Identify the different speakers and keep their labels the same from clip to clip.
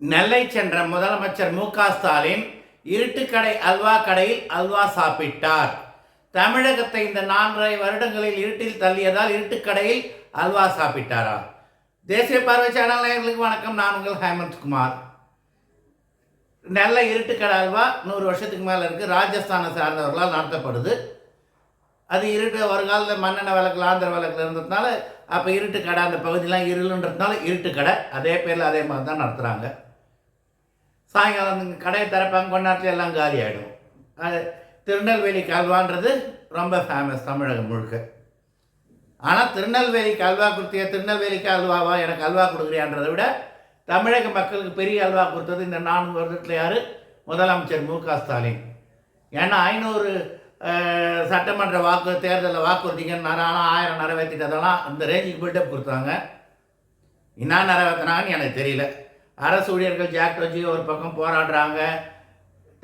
Speaker 1: நெல்லை சென்ற முதலமைச்சர் மு க ஸ்டாலின் இருட்டுக்கடை அல்வா கடையில் அல்வா சாப்பிட்டார். தமிழகத்தை இந்த நான்கரை வருடங்களில் இருட்டில் தள்ளியதால் இருட்டுக்கடையில் அல்வா சாப்பிட்டாரா? தேசிய பார்வை சேனல் நேயர்களுக்கு வணக்கம். நான் உங்கள் ஹேமந்த் குமார். நெல்லை இருட்டுக்கடை அல்வா நூறு வருஷத்துக்கு மேலே இருக்குது ராஜஸ்தானை சார்ந்தவர்களால் நடத்தப்படுது. அது இருட்டு ஒரு காலத்தில் மண்ணெண்ணெய் விளக்கில் ஆந்திர விளக்கில் இருந்ததுனால அப்போ இருட்டு கடை அந்த பகுதியெலாம் இருளுன்றதுனால இருட்டு கடை அதே பேரில் அதே மாதிரி தான் நடத்துகிறாங்க சாயங்காலம் கடையை திறப்பாங்க கொஞ்ச எல்லாம் காலி ஆகிடும் அது திருநெல்வேலி கல்வான்றது ரொம்ப ஃபேமஸ் தமிழகம் முழுக்க. ஆனால் திருநெல்வேலிக்கு அல்வா கொடுத்திய திருநெல்வேலிக்கு அல்வாவா எனக்கு அல்வா கொடுக்குறியான்றதை விட தமிழக மக்களுக்கு பெரிய அல்வா கொடுத்தது இந்த நான்கு வருடத்தில் யார்? முதலமைச்சர் மு க ஸ்டாலின். ஏன்னா ஐநூறு சட்டமன்ற வாக்கு தேர்தலில் வாக்குறுதிங்கன்னு ஆனால் ஆயிரம் நிறைவேற்றிட்டதெல்லாம் அந்த ரேஞ்சுக்கு பில்டப் கொடுத்தாங்க. என்ன நிறைவேற்றினாங்கன்னு எனக்கு தெரியல. அரசு ஊழியர்கள் ஜாக்ட் வச்சு ஒரு பக்கம் போராடுறாங்க.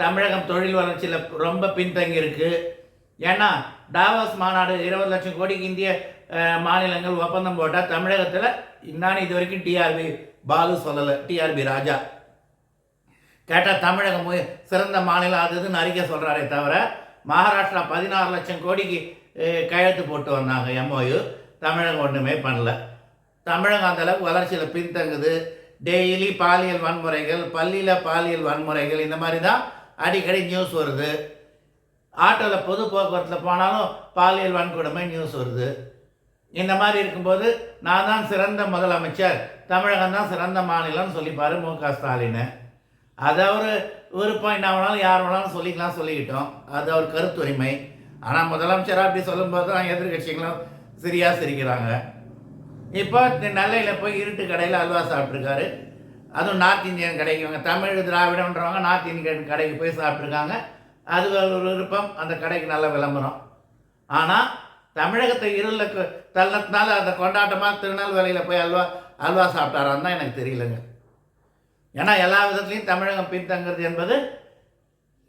Speaker 1: தமிழகம் தொழில் வளர்ச்சியில் ரொம்ப பின்தங்கி இருக்குது ஏன்னா டாவஸ் மாநாடு இருபது லட்சம் கோடிக்கு இந்திய மாநிலங்கள் ஒப்பந்தம் போட்டால் தமிழகத்தில் இன்னும் இது வரைக்கும் டிஆர்பி பாலு சொல்லலை டிஆர்பி ராஜா. கேட்டால் தமிழகம் சிறந்த மாநிலம் அது இதுன்னு அறிக்கை சொல்கிறாரே தவிர மகாராஷ்டிரா பதினாறு லட்சம் கோடிக்கு கையெழுத்து போட்டு வந்தாங்க எம்ஓயு. தமிழகம் ஒன்றுமே பண்ணல. தமிழகம் அந்தளவுக்கு வளர்ச்சியில் பின்தங்குது. டெய்லி பாலியல் வன்முறைகள் பள்ளியில் பாலியல் வன்முறைகள் இந்த மாதிரி தான் அடிக்கடி நியூஸ் வருது. ஆட்டோவில் பொது போக்குவரத்தில் போனாலும் பாலியல் வன்கொடுமை நியூஸ் வருது. இந்த மாதிரி இருக்கும்போது நான் தான் சிறந்த முதலமைச்சர் தமிழகம் தான் சிறந்த மாநிலம்னு சொல்லிப்பார் மு க ஸ்டாலின். அது அவர் விருப்பம் என்ன வேணாலும் யார் வேணாலும் சொல்லிக்கலாம் சொல்லிக்கிட்டோம். அது அவர் கருத்துரிமை. ஆனால் முதலமைச்சராக அப்படி சொல்லும்போது தான் எதிர்கட்சிகளும் சரியாக சிரிக்கிறாங்க. இப்போ நெல்லையில் போய் இருட்டு கடையில் அல்வா சாப்பிட்ருக்காரு அதுவும் நார்த் இந்தியன் கடைக்கு இவங்க தமிழ் திராவிடன்றவங்க நார்த் இந்தியன் கடைக்கு போய் சாப்பிட்ருக்காங்க அது ஒரு விருப்பம். அந்த கடைக்கு நல்ல விளம்பரம். ஆனால் தமிழகத்தை இருளில் தள்ளத்தினால அந்த கொண்டாட்டமாக திருநெல்வேலியில் போய் அல்வா அல்வா சாப்பிட்டாரான்னு தான் எனக்கு தெரியலங்க. ஏன்னா எல்லா விதத்துலேயும் தமிழகம் பின்தங்கிறது என்பது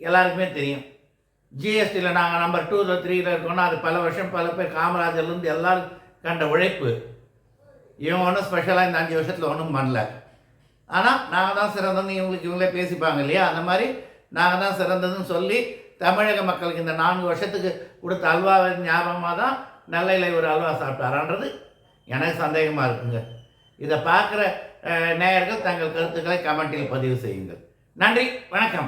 Speaker 1: எல்லாருக்குமே தெரியும். ஜிஎஸ்டியில் நாங்கள் நம்பர் டூவில் த்ரீயில் இருக்கோம்னா அது பல வருஷம் பல பேர் காமராஜர்லேருந்து எல்லோரும் கண்ட உழைப்பு. இவன் ஒன்றும் ஸ்பெஷலாக இந்த அஞ்சு வருஷத்தில் ஒன்றும் பண்ணல. ஆனால் நாங்கள் தான் சிறந்ததுன்னு இவங்களுக்கு இவங்களே பேசிப்பாங்க இல்லையா? அந்த மாதிரி நாங்கள் தான் சிறந்ததுன்னு சொல்லி தமிழக மக்களுக்கு இந்த நான்கு வருஷத்துக்கு கொடுத்த அல்வா ஞாபகமாக தான் நெல்லையில் ஒரு அல்வா சாப்பிட்டாரான்றது எனக்கு சந்தேகமாக இருக்குங்க. இதை பார்க்குற நேயர்கள் தங்கள் கருத்துக்களை கமெண்டில் பதிவு செய்யுங்கள். நன்றி வணக்கம்.